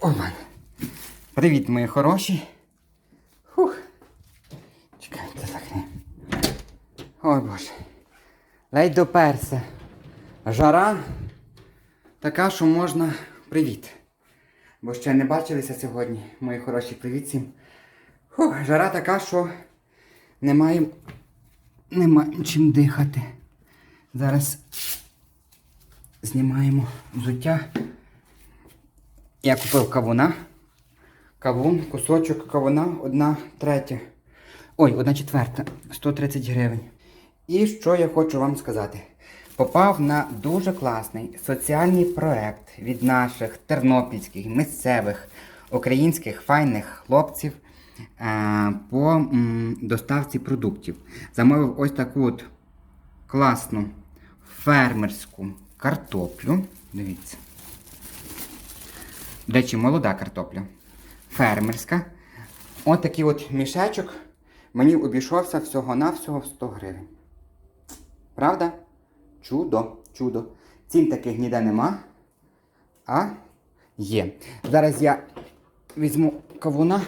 Ой. Привіт, мої хороші. Фух. Чекайте так не. Ой боже. Ледь доперся. Жара така, що можна. Привіт. Бо ще не бачилися сьогодні, мої хороші, привіт всім. Фух, жара така, що немає, немає чим дихати. Зараз знімаємо взуття. Я купив кавуна. Кавун, кусочок кавуна, одна третя. Ой, одна четверта. 130 гривень. І що я хочу вам сказати? Попав на дуже класний соціальний проект від наших тернопільських, місцевих, українських файних хлопців е, по доставці продуктів. Замовив ось таку от класну фермерську картоплю. Дивіться. До речі, молода картопля. Фермерська. Ось такий от мішечок мені обійшовся всього-навсього в 100 гривень. Правда? Чудо, чудо. Цін таких ніде нема. А є. Зараз я візьму кавуна.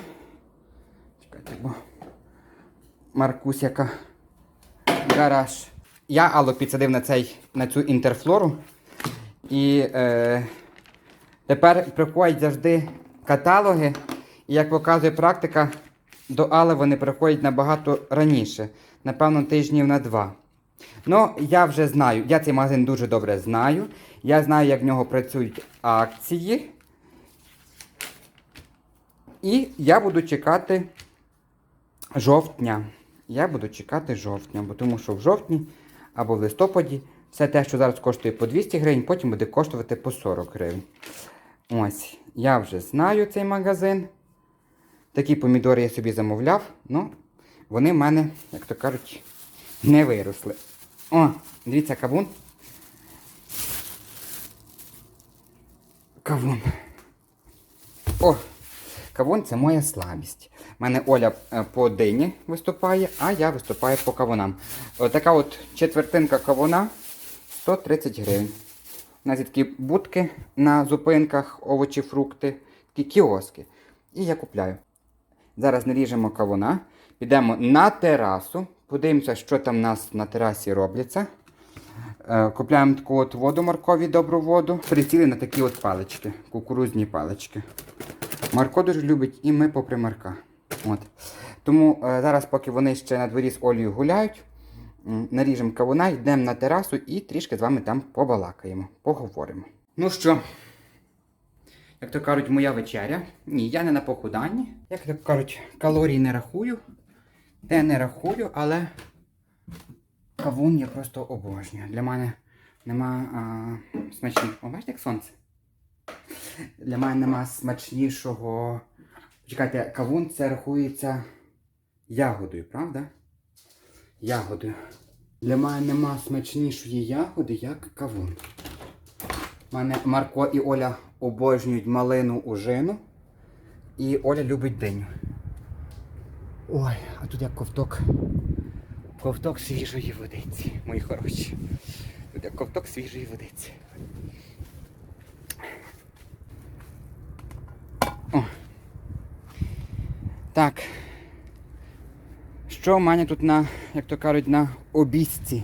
Чекайте, бо Маркусь, яка гараж. Я Алло підсадив на, цей, на цю інтерфлору. І е, тепер приходять завжди каталоги. І як показує практика, до Алли вони приходять набагато раніше. Напевно, тижнів на два. Ну, я вже знаю, я цей магазин дуже добре знаю. Я знаю, як в нього працюють акції. І я буду чекати жовтня. Я буду чекати жовтня, бо тому що в жовтні або в листопаді все те, що зараз коштує по 200 гривень, потім буде коштувати по 40 гривень. Ось, я вже знаю цей магазин. Такі помідори я собі замовляв, ну, вони в мене, як то кажуть, не виросли. О, дивіться, кавун. Кавун. О, кавун це моя слабість. У мене Оля е, по дині виступає, а я виступаю по кавунам. Отака от четвертинка кавуна 130 гривень. У нас є такі будки на зупинках, овочі, фрукти, такі кіоски. І я купляю. Зараз наріжемо кавуна, підемо на терасу, подивимося, що там у нас на терасі робляться. Е, Купляємо таку от воду моркові, добру воду. Приціли на такі от палички, кукурузні палички. Марко дуже любить і ми попри Марка. От. Тому е, зараз, поки вони ще на дворі з Олею гуляють, наріжемо кавуна, йдемо на терасу і трішки з вами там побалакаємо, поговоримо. Ну що, як то кажуть, моя вечеря. Ні, я не на похуданні. Як то кажуть, калорій не рахую. Те не рахую, але кавун я просто обожнюю. Для мене нема а, смачні. О, бачите, як сонце? Для мене нема смачнішого. Чекайте, кавун це рахується ягодою, правда? Ягодою. Для мене нема смачнішої ягоди, як кавун. У мене Марко і Оля обожнюють малину ужину. І Оля любить диню. Ой, а тут як ковток. Ковток свіжої водиці, мої хороші. Тут як ковток свіжої водиці. О. Так. Що в мене тут на, як то кажуть, на обійсці?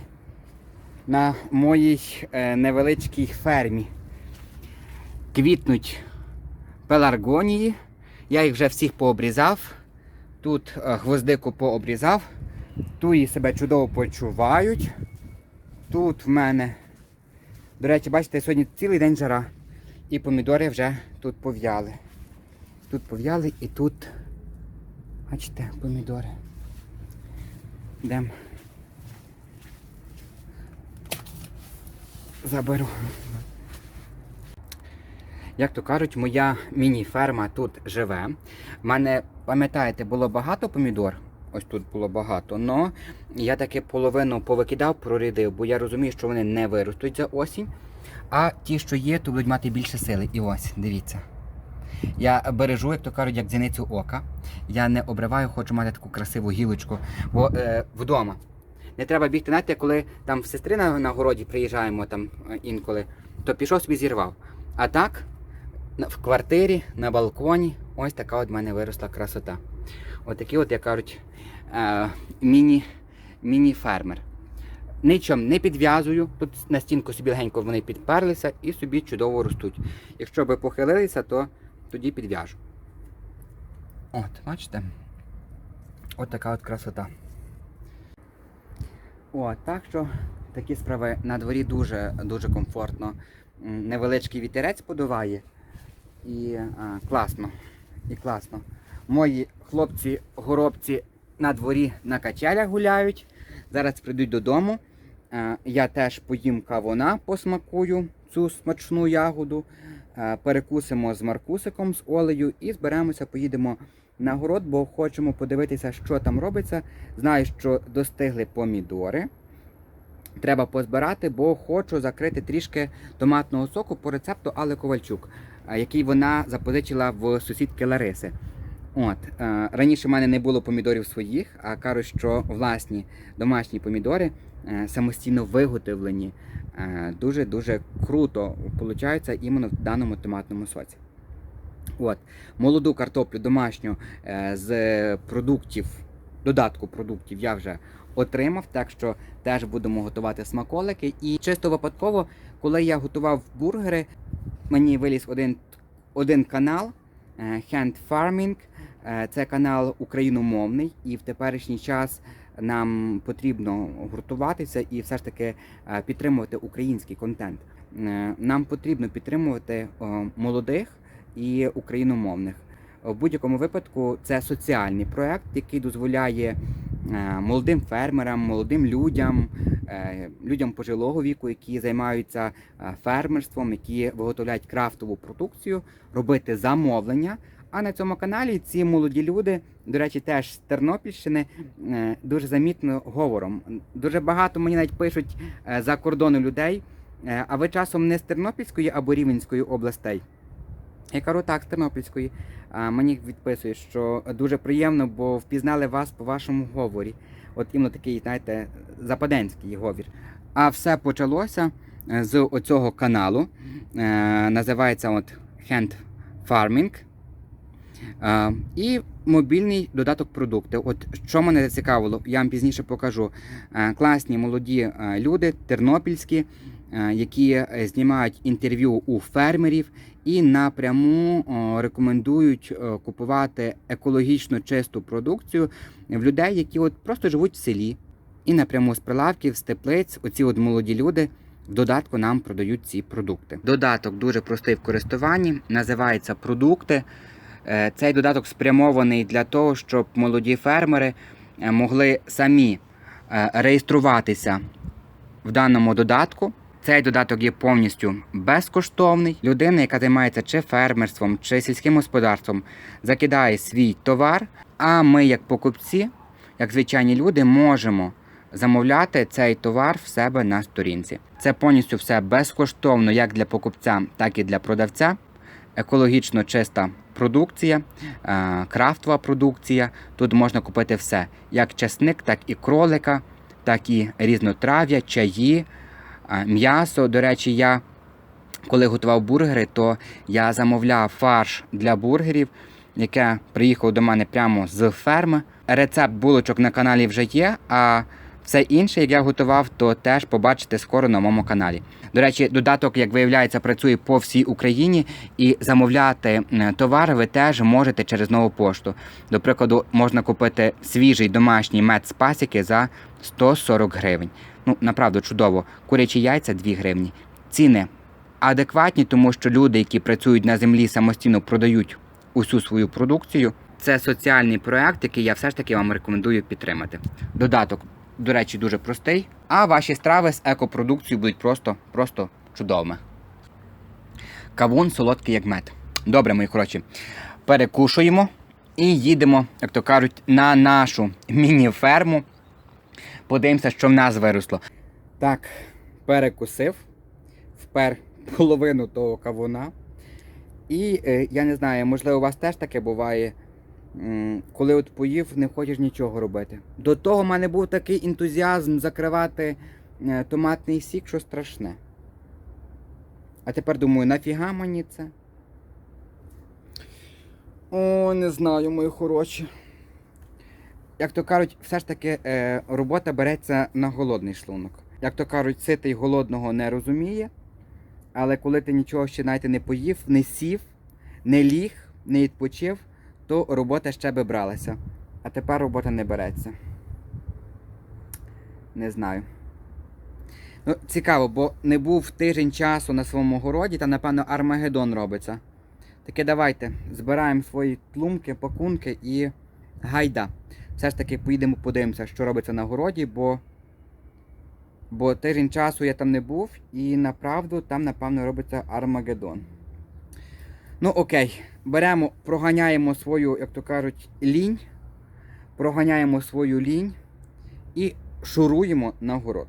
На моїй е, невеличкій фермі. Квітнуть пеларгонії. Я їх вже всіх пообрізав. Тут е, гвоздику пообрізав. Туї себе чудово почувають. Тут в мене, до речі, бачите, сьогодні цілий день жара. І помідори вже тут пов'яли. Тут пов'яли і тут, бачите, помідори. Йдемо. Заберу. Як то кажуть, моя міні-ферма тут живе. У мене, пам'ятаєте, було багато помідор. Ось тут було багато. але я таки половину повикидав, прорядив, бо я розумію, що вони не виростуть за осінь. А ті, що є, то будуть мати більше сили. І ось, дивіться. Я бережу, як то кажуть, як зіницю ока. Я не обриваю, хочу мати таку красиву гілочку. Бо е, вдома. Не треба бігти, знаєте, коли там сестри на, на городі приїжджаємо там е, інколи, то пішов собі зірвав. А так, в квартирі, на балконі. Ось така от в мене виросла красота. Отакий, от, як кажуть, е, міні, міні-фермер. Нічим не підв'язую. Тут на стінку собі легенько вони підперлися і собі чудово ростуть. Якщо би похилилися, то тоді підв'яжу. От, бачите? От така от красота. О, так що такі справи на дворі дуже, дуже комфортно. Невеличкий вітерець подуває. І а, класно. І класно. Мої хлопці-горобці на дворі на качелях гуляють. Зараз прийдуть додому. Е, Я теж поїм кавуна, посмакую цю смачну ягоду. Е, Перекусимо з Маркусиком з Олею і зберемося, поїдемо на город, бо хочемо подивитися, що там робиться. Знаю, що достигли помідори. Треба позбирати, бо хочу закрити трішки томатного соку по рецепту Али Ковальчук, е, який вона запозичила в сусідки Лариси. От, е, раніше в мене не було помідорів своїх, а кажуть, що власні домашні помідори е, самостійно виготовлені. Дуже-дуже круто виходить іменно в даному томатному соці. От, молоду картоплю домашню е, з продуктів, додатку продуктів я вже отримав, так що теж будемо готувати смаколики. І чисто випадково, коли я готував бургери, мені виліз один, один канал Hand Farming. Е, Це канал україномовний, і в теперішній час нам потрібно гуртуватися і все ж таки е, підтримувати український контент. Е, Нам потрібно підтримувати е, молодих і україномовних. В будь-якому випадку це соціальний проект, який дозволяє е, молодим фермерам, молодим людям, е, людям пожилого віку, які займаються е, фермерством, які виготовляють крафтову продукцію, робити замовлення. А на цьому каналі ці молоді люди, до речі, теж з Тернопільщини, е, дуже замітно говором. Дуже багато мені навіть пишуть е, за кордону людей. е, А ви часом не з Тернопільської або Рівненської областей? Я кажу так, з Тернопільської. Мені відписують, що дуже приємно, бо впізнали вас по вашому говорі. От іменно такий, знаєте, западенський говор. А все почалося е, з оцього каналу. Е, називається от Hand Farming. І мобільний додаток продукти. От що мене зацікавило, я вам пізніше покажу. Е, класні молоді люди, тернопільські, які е, знімають інтерв'ю у фермерів і напряму рекомендують е, купувати екологічно чисту продукцію в людей, які от просто живуть в селі. І напряму з прилавків, з теплиць, оці от молоді люди в додатку нам продають ці продукти. Додаток дуже простий в користуванні, називається продукти. Е, Цей додаток спрямований для того, щоб молоді фермери е, могли самі е, реєструватися в даному додатку. Цей додаток є повністю безкоштовний. Людина, яка займається чи фермерством, чи сільським господарством, закидає свій товар. А ми, як покупці, як звичайні люди, можемо замовляти цей товар в себе на сторінці. Це повністю все безкоштовно як для покупця, так і для продавця. Екологічно чиста продукція, е, крафтова продукція. Тут можна купити все: як часник, так і кролика, так і різнотрав'я, чаї, м'ясо. До речі, я коли готував бургери, то я замовляв фарш для бургерів, яке приїхало до мене прямо з ферми. Рецепт булочок на каналі вже є. А все інше, як я готував, то теж побачите скоро на моєму каналі. До речі, додаток, як виявляється, працює по всій Україні, і замовляти товари ви теж можете через нову пошту. До прикладу, можна купити свіжий домашній мед з пасіки за 140 гривень. Ну, направду чудово. Курячі яйця 2 гривні. Ціни адекватні, тому що люди, які працюють на землі, самостійно продають усю свою продукцію. Це соціальний проект, який я все ж таки вам рекомендую підтримати. Додаток, до речі, дуже простий, а ваші страви з екопродукцією будуть просто, просто чудовими. Кавун солодкий як мед. Добре, мої хороші. Перекушуємо і їдемо, як то кажуть, на нашу міні-ферму. Подивимося, що в нас виросло. Так, перекусив, впер половину того кавуна. І е, я не знаю, можливо, у вас теж таке буває, м, коли от поїв, не хочеш нічого робити. До того в мене був такий ентузіазм закривати е, томатний сік, що страшне. А тепер думаю, нафіга мені це? О, не знаю, мої хороші. Як то кажуть, все ж таки е, робота береться на голодний шлунок. Як то кажуть, ситий голодного не розуміє. Але коли ти нічого ще навіть не поїв, не сів, не ліг, не відпочив, то робота ще би бралася. А тепер робота не береться. Не знаю. Ну, цікаво, бо не був тиждень часу на своєму городі, та напевно Армагеддон робиться. Таке давайте збираємо свої тлумки, пакунки і гайда. Все ж таки поїдемо подивимося, що робиться на городі, бо, бо тиждень часу я там не був, і направду там, напевно, робиться Армагеддон. Ну, окей, беремо, проганяємо свою, як то кажуть, лінь, проганяємо свою лінь і шуруємо на город.